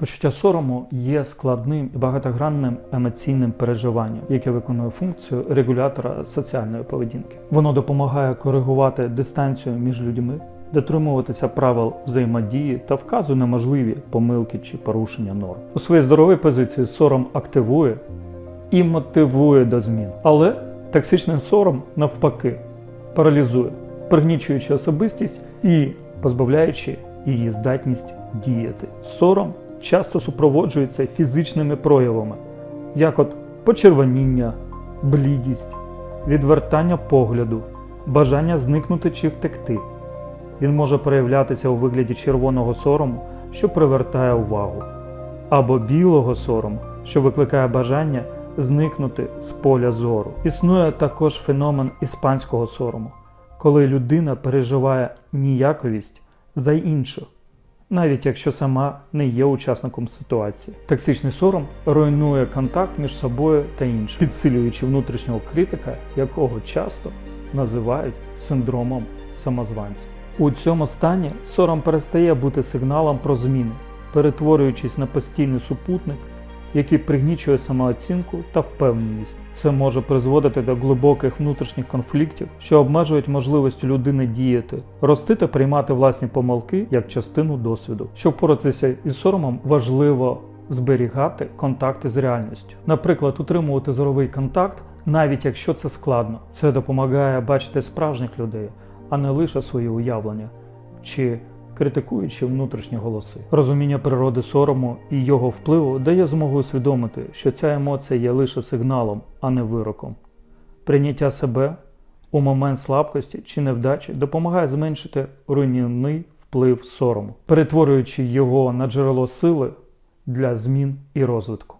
Почуття сорому є складним і багатогранним емоційним переживанням, яке виконує функцію регулятора соціальної поведінки. Воно допомагає коригувати дистанцію між людьми, дотримуватися правил взаємодії та вказує на можливі помилки чи порушення норм. У своїй здоровій позиції сором активує і мотивує до змін. Але токсичний сором навпаки паралізує, пригнічуючи особистість і позбавляючи її здатність діяти. Сором часто супроводжується фізичними проявами, як от почервоніння, блідість, відвертання погляду, бажання зникнути чи втекти. Він може проявлятися у вигляді червоного сорому, що привертає увагу, або білого сорому, що викликає бажання зникнути з поля зору. Існує також феномен іспанського сорому, коли людина переживає ніяковість за інших, навіть якщо сама не є учасником ситуації. Токсичний сором руйнує контакт між собою та іншим, підсилюючи внутрішнього критика, якого часто називають синдромом самозванця. У цьому стані сором перестає бути сигналом про зміни, перетворюючись на постійний супутник, який пригнічує самооцінку та впевненість. Це може призводити до глибоких внутрішніх конфліктів, що обмежують можливість людини діяти, рости та приймати власні помилки як частину досвіду. Щоб впоратися із соромом, важливо зберігати контакти з реальністю. Наприклад, утримувати зоровий контакт, навіть якщо це складно. Це допомагає бачити справжніх людей, а не лише свої уявлення чи критикуючи внутрішні голоси. Розуміння природи сорому і його впливу дає змогу усвідомити, що ця емоція є лише сигналом, а не вироком. Прийняття себе у момент слабкості чи невдачі допомагає зменшити руйнівний вплив сорому, перетворюючи його на джерело сили для змін і розвитку.